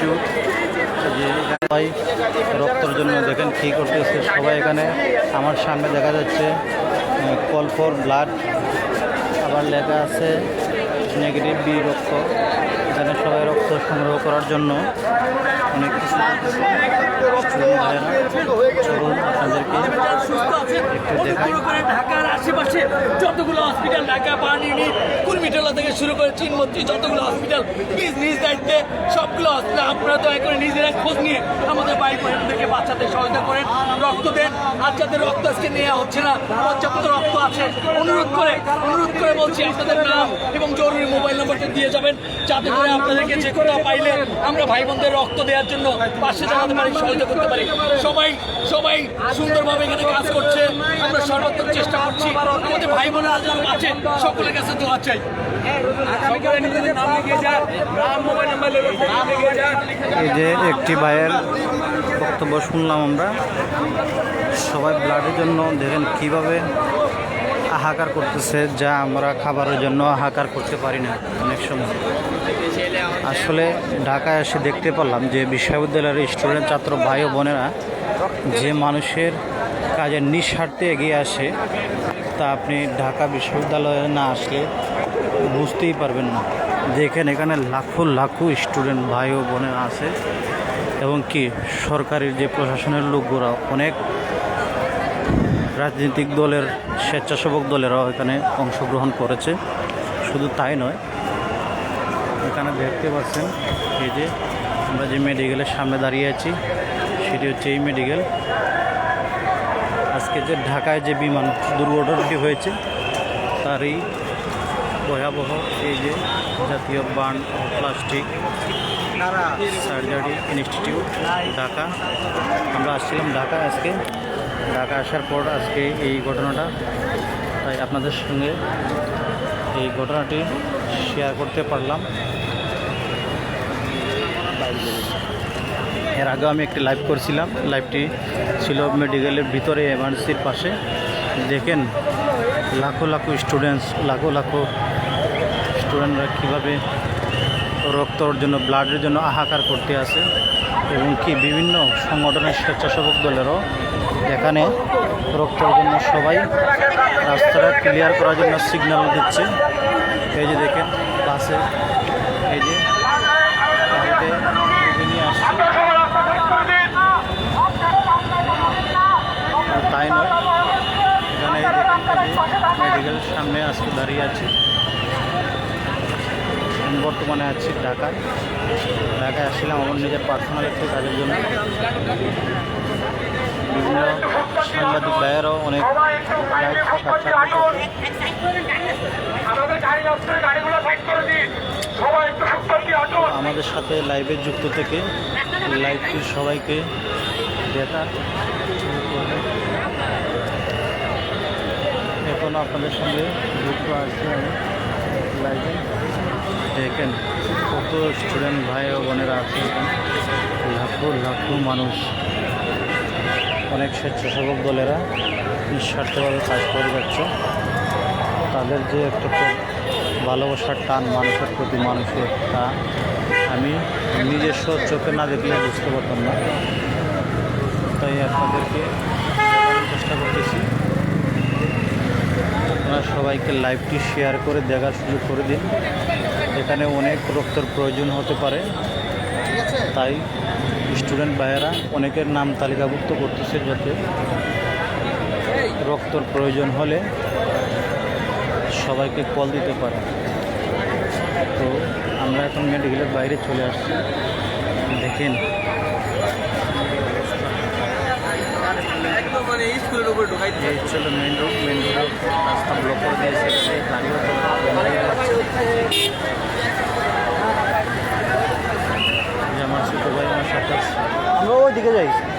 যে সবাই রক্তের জন্য দেখেন কী করতেছে। সবাই এখানে আমার সামনে দেখা যাচ্ছে কল ফর ব্লাড। আবার লেখা আছে, নেগেটিভ বি রক্ত। এখানে সবাই রক্ত সংগ্রহ করার জন্য অনেক কিছু। আপনাদেরকে ঢাকার আশেপাশে যতগুলো হসপিটাল ঢাকা বার্নিনি কুলমিটোলা থেকে শুরু করে চিনমন্ত্রী যতগুলো হসপিটাল নিজ নিজ দায়িত্বে সবগুলো হসপিটাল আপনারা দয়া করে নিজেরা খোঁজ নিয়ে আমাদের ভাই বোনদেরকে বাচ্চাদের সহায়তা করেন, রক্ত দেন। যাদের রক্ত আজকে নেওয়া হচ্ছে না, পর্যাপ্ত রক্ত আছে, অনুরোধ করে অনুরোধ করে বলছি আপনাদের নাম এবং জরুরি মোবাইল নম্বরটা দিয়ে যাবেন, যাতে করে আপনাদেরকে যে কোনো পাইলে আমরা ভাই বোনদের রক্ত দেওয়ার জন্য পাশে দাঁড়াতে পারি, সহায়তা করতে পারি। সবাই সবাই সুন্দরভাবে এখানে কাজ করছে। আমরা সর্বাত্মক চেষ্টা করছি। আমাদের ভাই বোনেরা আজ আছে সকলের কাছে দোয়া চাই। এই যে একটি ভাইয়ের বক্তব্য শুনলাম আমরা। সবাই ব্লাডের জন্য দেখেন কীভাবে হাহাকার করতেছে, যা আমরা খাবারের জন্য হাহাকার করতে পারি না অনেক সময়। আসলে ঢাকায় এসে দেখতে পারলাম যে বিশ্ববিদ্যালয়ের স্টুডেন্ট, ছাত্র ভাই ও বোনেরা যে মানুষের কাজের নিঃস্বার্থে এগিয়ে আসে, তা আপনি ঢাকা বিশ্ববিদ্যালয়ে না আসলে বুঝতেই পারবেন না। দেখেন, এখানে লাখো লাখো স্টুডেন্ট ভাই ও বোনেরা আছে এবং কি সরকারের যে প্রশাসনের লোকগুলো অনেক রাজনৈতিক দলের স্বেচ্ছাসেবক দলেরাও এখানে অংশগ্রহণ করেছে। শুধু তাই নয়, এখানে দেখতে পাচ্ছেন এই যে আমরা যে মেডিকেলের সামনে দাঁড়িয়ে আছি, সেটি হচ্ছে এই মেডিকেল আজকে যে ঢাকায় যে বিমান দুর্ঘটনাটি হয়েছে, তারই ভয়াবহ এই যে জাতীয় burn plastic surgery institute Dhaka. আমরা আসছিলাম ঢাকায় আজকে। ঢাকা আসার পর আজকে এই ঘটনাটা, তাই আপনাদের সঙ্গে এই ঘটনাটি শেয়ার করতে পারলাম। এর আগেও আমি একটি লাইভ করছিলাম। লাইভটি ছিল মেডিকেলের ভিতরে এমার্জেন্সির পাশে। দেখেন, লাখো লাখো স্টুডেন্টস লাখো লাখো স্টুডেন্টরা কীভাবে রক্তর জন্য ব্লাডের জন্য আহাকার করতে আছে এবং কি বিভিন্ন সংগঠনের স্বেচ্ছাসেবক দলেরও এখানে রক্তের জন্য সবাই রাস্তাটা ক্লিয়ার করার জন্য সিগন্যাল দিচ্ছে। এই যে দেখেন, বাসে এই যে নিয়ে তাই নয়, এখানে মেডিকেলের সামনে আজকে দাঁড়িয়ে আছি। বর্তমানে আছি ঢাকায়। ঢাকায় আসছিলাম আমার নিজের পার্সোনাল একটু কাজের জন্য। বিভিন্ন সাংবাদিক ভাইয়েরাও অনেক আমাদের সাথে লাইভে যুক্ত থেকে লাইভটি সবাইকে দেখা। এখন আপনাদের সঙ্গে যুক্ত আছি আমি লাইভে। দেখেন কত স্টুডেন্ট ভাই ও বোনেরা আছে। লাখো লাখো মানুষ। অনেক স্বেচ্ছাসেবক দলেরা নিঃস্বার্থভাবে কাজ করে যাচ্ছে। তাদের যে একটা ভালোবাসার টান, মানুষের প্রতি মানুষের তা, আমি নিজস্ব চোখে না দেখলে বুঝতে পারতাম না। তাই আপনাদেরকে চেষ্টা করতেছি। আপনারা সবাইকে লাইভটি শেয়ার করে দেখার সুযোগ করে দিন। এখানে অনেক রক্তের প্রয়োজন হতে পারে। তাই স্টুডেন্ট ভাইয়েরা অনেকের নাম তালিকাভুক্ত করতেছে যাতে রক্তর প্রয়োজন হলে সবাইকে কল দিতে পারে। তো আমরা এখন মেডিকেলের বাইরে চলে আসছি। দেখেন। মানে রোড মেন রোড রাস্তা ব্লক করে দিয়েছে। গাড়িও তো বন্ধ হয়ে যাচ্ছে। এই যে আমার ছোটো ভাই আমার সাথে আছে। আমরা ওই দিকে যাই